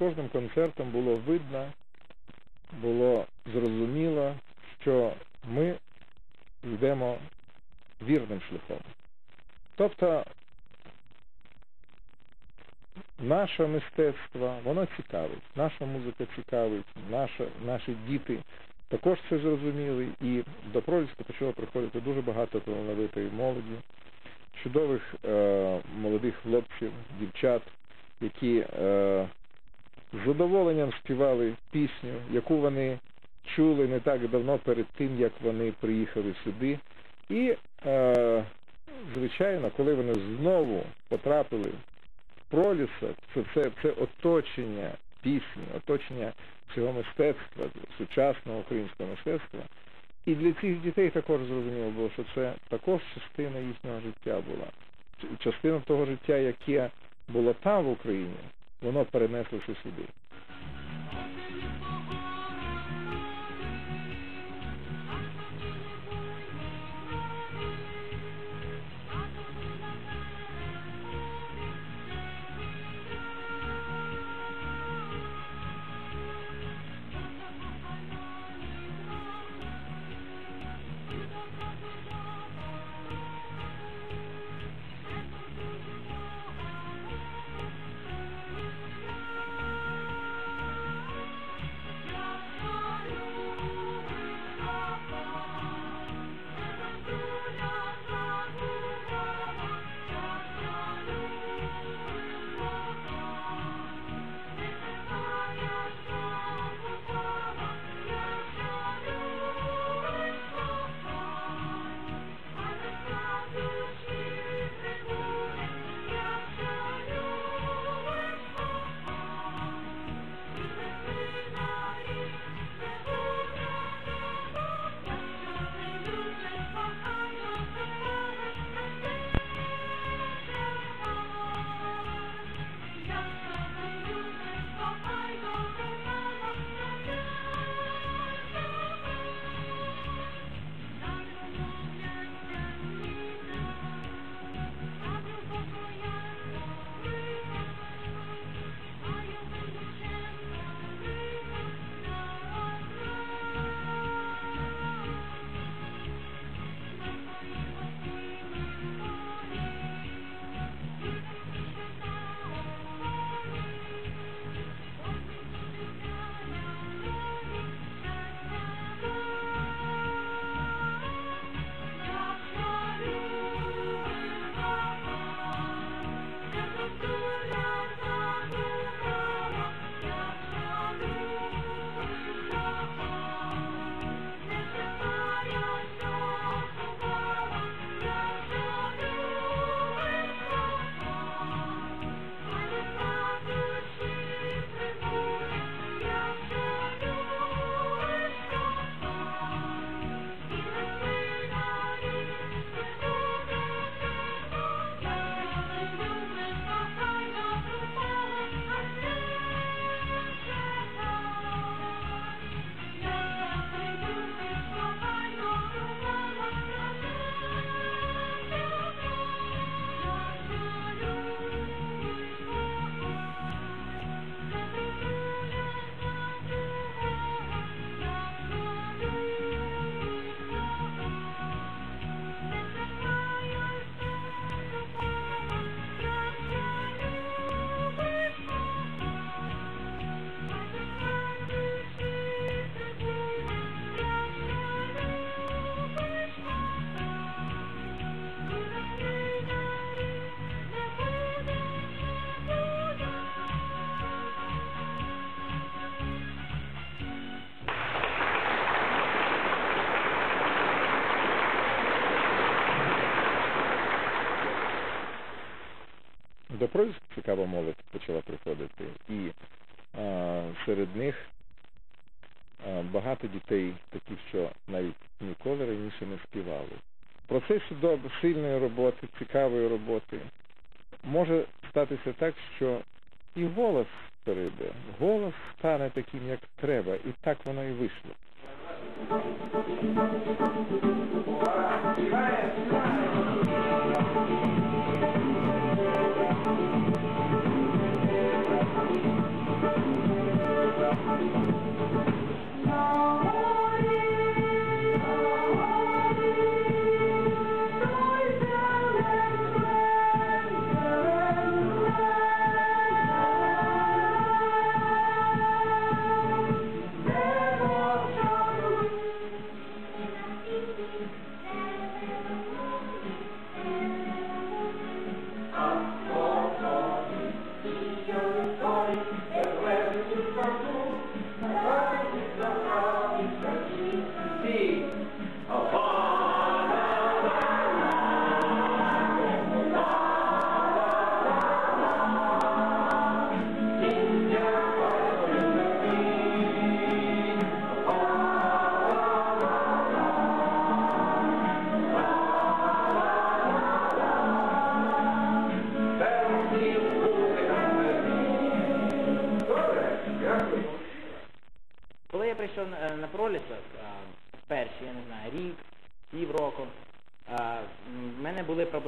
кожним концертом було видно, було зрозуміло, що ми йдемо вірним шляхом. Тобто наше мистецтво, воно цікавить, наша музика цікавить, наша, наші діти також це зрозуміли, і до Проліска почало приходити дуже багато талановитої молоді, чудових е, молодих хлопців, дівчат, які е, з задоволенням співали пісню, яку вони чули не так давно перед тим, як вони приїхали сюди. І, е, звичайно, коли вони знову потрапили в пролісок, це, це, це оточення пісні, оточення цього мистецтва, сучасного українського мистецтва. І для цих дітей також зрозуміло було, що це також частина їхнього життя була. Частина того життя, яке було там в Україні, воно перенеслося сюди. Прольська цікава молодь почала приходити, і а, серед них а, багато дітей, такі, що навіть ніколи раніше не співали. В процесі до сильної роботи, цікавої роботи. Може статися так, що і голос перейде, голос стане таким, як треба, і так воно і вийшло. フフフフ。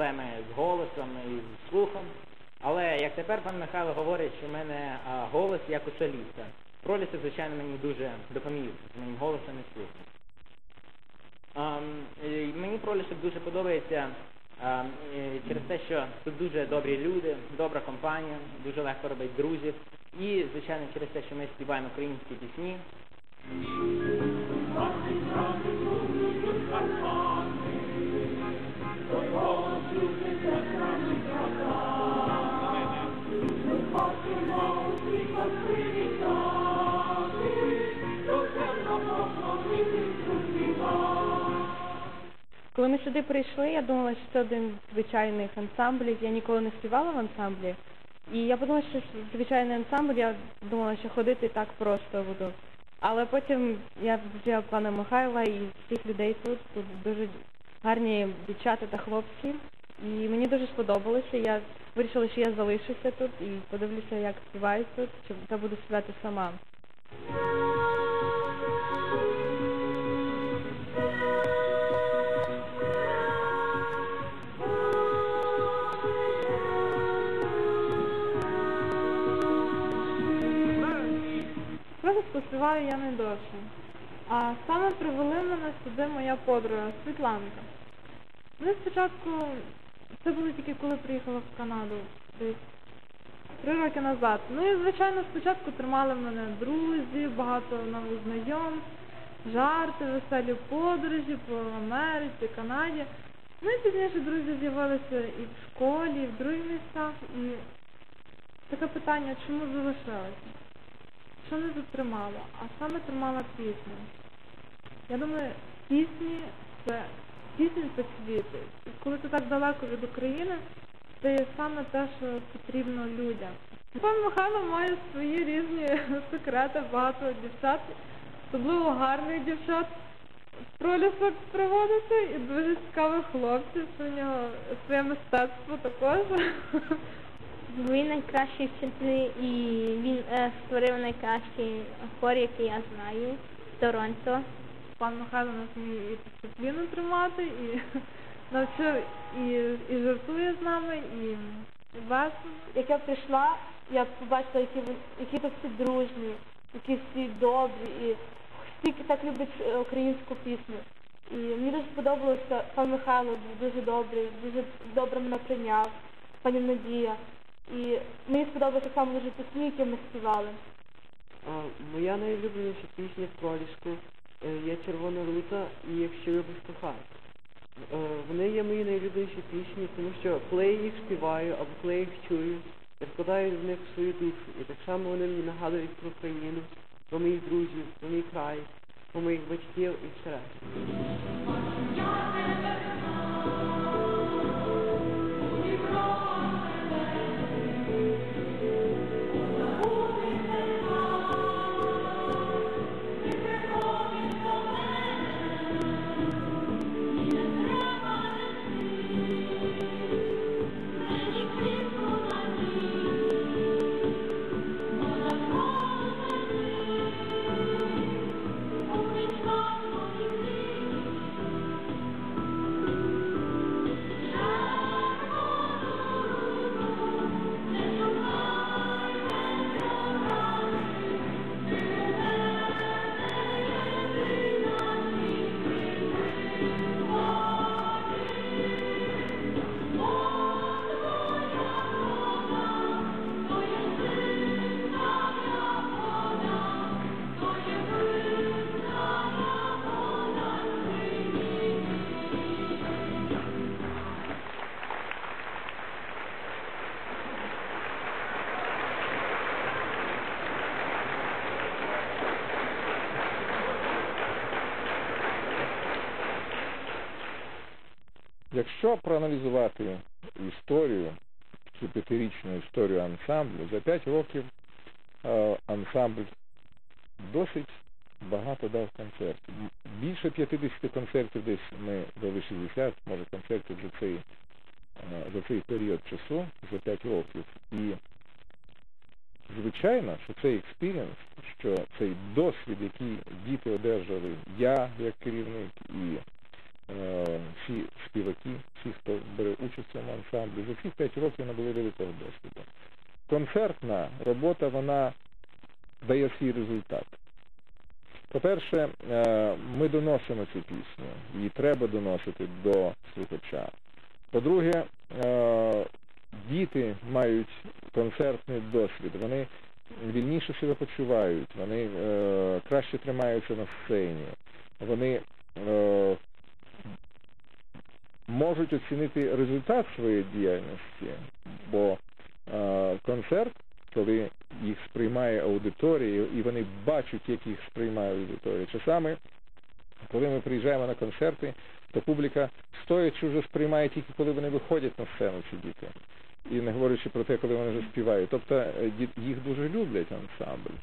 Проблеми з голосом і з слухом. Але як тепер пан Михайло говорить, що в мене а, голос як у соліста. Пролісок, звичайно, мені дуже допоміг з моїм голосом і слухом. А, і мені пролісок дуже подобається а, через те, що тут дуже добрі люди, добра компанія, дуже легко робити друзів. І, звичайно, через те, що ми співаємо українські пісні, Коли ми сюди прийшли, я думала, що це один з звичайних ансамблів. Я ніколи не співала в ансамблі. І я подумала, що звичайний ансамбль, я думала, що ходити так просто буду. Але потім я зустріла пана Михайла і всіх людей тут. Тут дуже гарні дівчата та хлопці. І мені дуже сподобалося. Я вирішила, що я залишуся тут і подивлюся, як співають тут, чи та буду співати сама. Поспіваю я не. А саме привели мене сюди моя подруга Світланка. Ми спочатку, це було тільки коли приїхала в Канаду, десь три роки назад. Ну і звичайно спочатку тримали мене друзі, багато нових знайомств, жарти, веселі подорожі по Америці, Канаді. Ну і пізніше друзі з'явилися і в школі, і в других місцях. І таке питання, чому залишилися? Що не затримало? А саме тримала пісню. Я думаю, пісні це пісні це світи. І коли ти так далеко від України, це є саме те, що потрібно людям. Пан Михайло має свої різні секрети, багато дівчат, особливо гарних дівчат пролісок приводити і дуже цікавих хлопців, що в нього своє мистецтво також. Він найкращий вчитель і він е, створив найкращий хор, який я знаю в Торонто. Пан Михайло нас вміє і дисципліну тримати, і навчив і, і жартує з нами, і весело. Як я прийшла, я побачила, які, ви- які тут всі дружні, які всі добрі, і всі так люблять е, українську пісню. І мені дуже сподобалося, пан Михайло був дуже добрий, дуже добре мене прийняв, пані Надія. І мені сподобалося саме дуже пісні, які ми співали. А, моя найулюбленіша пісня в проліску е, є Червона рута і Якщо любиш кохай. Е, Вони є мої найулюбленіші пісні, тому що коли я їх співаю або коли я їх чую, я вкладаю в них свою душу. І так само вони мені нагадують про країну, про моїх друзів, про мій край, про моїх батьків і все решта. Якщо проаналізувати історію, цю п'ятирічну історію ансамблю, за п'ять років е, ансамбль досить багато дав концертів. Більше 50 концертів десь ми дали 60, може концертів за цей, е, за цей період часу, за 5 років. І звичайно, що цей експіріенс, що цей досвід, який діти одержали, я як керівник і всі співаки, всі, хто бере участь в цьому ансамблі, за ці 5 років набули великого досвіду. Концертна робота, вона дає свій результат. По-перше, е, ми доносимо цю пісню, її треба доносити до слухача. По-друге, е, діти мають концертний досвід, вони вільніше себе почувають, вони е, краще тримаються на сцені, вони е, можуть оцінити результат своєї діяльності, бо е, концерт, коли їх сприймає аудиторія, і вони бачать, як їх сприймає аудиторія. Часами, коли ми приїжджаємо на концерти, то публіка стоячи вже сприймає тільки коли вони виходять на сцену ці діти. І не говорячи про те, коли вони вже співають. Тобто е, їх дуже люблять ансамбль.